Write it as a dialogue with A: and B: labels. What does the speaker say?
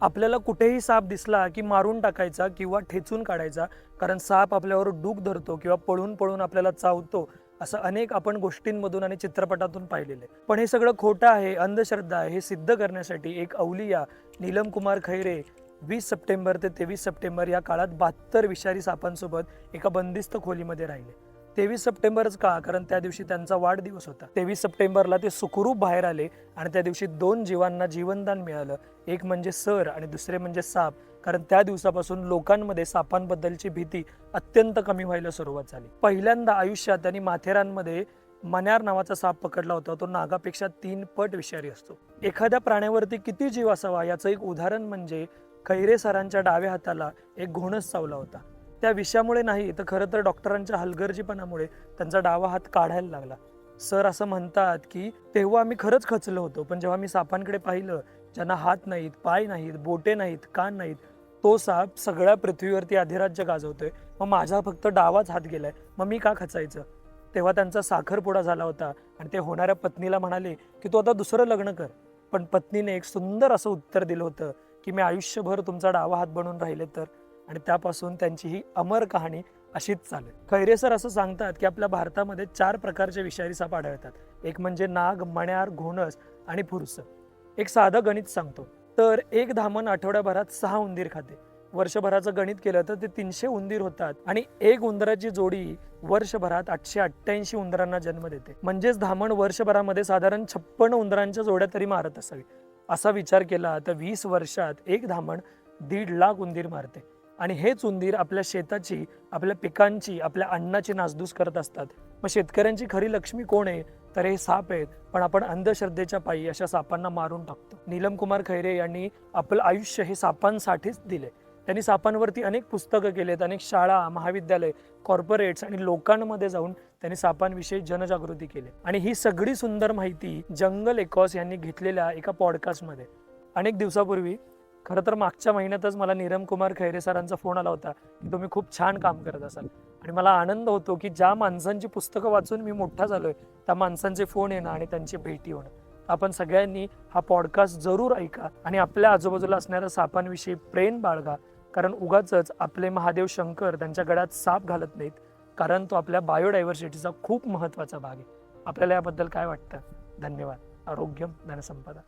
A: आपल्याला कुठेही साप दिसला की मारून टाकायचा किंवा ठेचून काढायचा कारण साप आपल्यावर डूक धरतो किंवा पळून पळून आपल्याला चावतो असं अनेक आपण गोष्टींमधून आणि चित्रपटातून पाहिलेलं आहे. पण हे सगळं खोटं आहे अंधश्रद्धा आहे हे सिद्ध करण्यासाठी एक अवलिया नीलम कुमार खैरे वीस सप्टेंबर ते तेवीस सप्टेंबर या काळात बहात्तर विषारी सापांसोबत एका बंदिस्त खोलीमध्ये राहिले. तेवीस सप्टेंबरच का? कारण त्या दिवशी त्यांचा वाढदिवस होता. तेवीस सप्टेंबरला ते सुखरूप बाहेर आले आणि त्या दिवशी दोन जीवांना जीवनदान मिळालं. एक म्हणजे सर आणि दुसरे म्हणजे साप. कारण त्या दिवसापासून लोकांमध्ये सापांबद्दलची भीती अत्यंत कमी व्हायला सुरुवात झाली. पहिल्यांदा आयुष्यात त्यांनी माथेरानमध्ये मन्यार नावाचा साप पकडला होता. तो नागापेक्षा तीन पट विषारी असतो. एखाद्या प्राण्यावरती किती जीव असावा याचं एक उदाहरण म्हणजे खैरे सरांच्या डाव्या हाताला एक घोणस चावला होता. त्या विषामुळे नाही तर खरं तर डॉक्टरांच्या हलगर्जीपणामुळे त्यांचा डावा हात काढायला लागला. सर असं म्हणतात की तेव्हा आम्ही खरंच खचलो होतो पण जेव्हा मी सापांकडे पाहिलं ज्यांना हात नाहीत पाय नाहीत बोटे नाहीत कान नाहीत तो साप सगळ्या पृथ्वीवरती अधिराज्य गाजवतोय. मग माझा फक्त डावाच हात गेलाय. मग मी का खचायचं? तेव्हा त्यांचा साखरपुडा झाला होता आणि ते होणाऱ्या पत्नीला म्हणाले की तू आता दुसरं लग्न कर. पण पत्नीने एक सुंदर असं उत्तर दिलं होतं की मी आयुष्यभर तुमचा डावा हात बनून राहिले तर? आणि त्यापासून त्यांची ही अमर कहाणी अशीच चालेल. खैरे सर असं सांगतात की आपल्या भारतामध्ये चार प्रकारचे विषारी साप आढळतात. एक म्हणजे नाग मण्यार घोणस आणि फुरस. एक साधं गणित सांगतो. तर एक धामण आठवड्याभरात सहा उंदीर खाते. वर्षभराचं गणित केलं तर ते तीनशे उंदीर होतात आणि एक उंदराची जोडी वर्षभरात आठशे अठ्ठ्याऐंशी उंदरांना जन्म देते. म्हणजेच धामण वर्षभरामध्ये साधारण छप्पन उंदरांच्या जोड्या तरी मारत असावी. असा विचार केला तर वीस वर्षात एक धामण दीड लाख उंदीर मारते. आणि हेच उंदीर आपल्या शेताची आपल्या पिकांची आपल्या अन्नाची नासधूस करत असतात. मग शेतकऱ्यांची खरी लक्ष्मी कोण आहे? तर हे साप आहेत. पण आपण अंधश्रद्धेच्या पायी अशा सापांना मारून टाकतो. नीलम कुमार खैरे यांनी आपलं आयुष्य हे सापांसाठीच दिले त्यांनी सापांवरती अनेक पुस्तकं केलेत अनेक शाळा महाविद्यालय कॉर्पोरेट्स आणि लोकांमध्ये जाऊन त्यांनी सापांविषयी जनजागृती केली. आणि ही सगळी सुंदर माहिती जंगल एकॉस यांनी घेतलेल्या एका पॉडकास्टमध्ये अनेक दिवसापूर्वी खरं तर मागच्या महिन्यातच मला नीरम कुमार खैरे सरांचा फोन आला होता की तुम्ही खूप छान काम करत असाल. आणि मला आनंद होतो की ज्या माणसांची पुस्तकं वाचून मी मोठा झालोय त्या माणसांचे फोन येणं आणि त्यांची भेटी होणं. आपण सगळ्यांनी हा पॉडकास्ट जरूर ऐका आणि आपल्या आजूबाजूला असणाऱ्या सापांविषयी प्रेम बाळगा कारण उगाच आपले महादेव शंकर त्यांच्या गळ्यात साप घालत नाहीत कारण तो आपल्या बायोडायव्हर्सिटीचा खूप महत्त्वाचा भाग आहे. आपल्याला याबद्दल काय वाटतं? धन्यवाद. आरोग्यम धनसंपदा.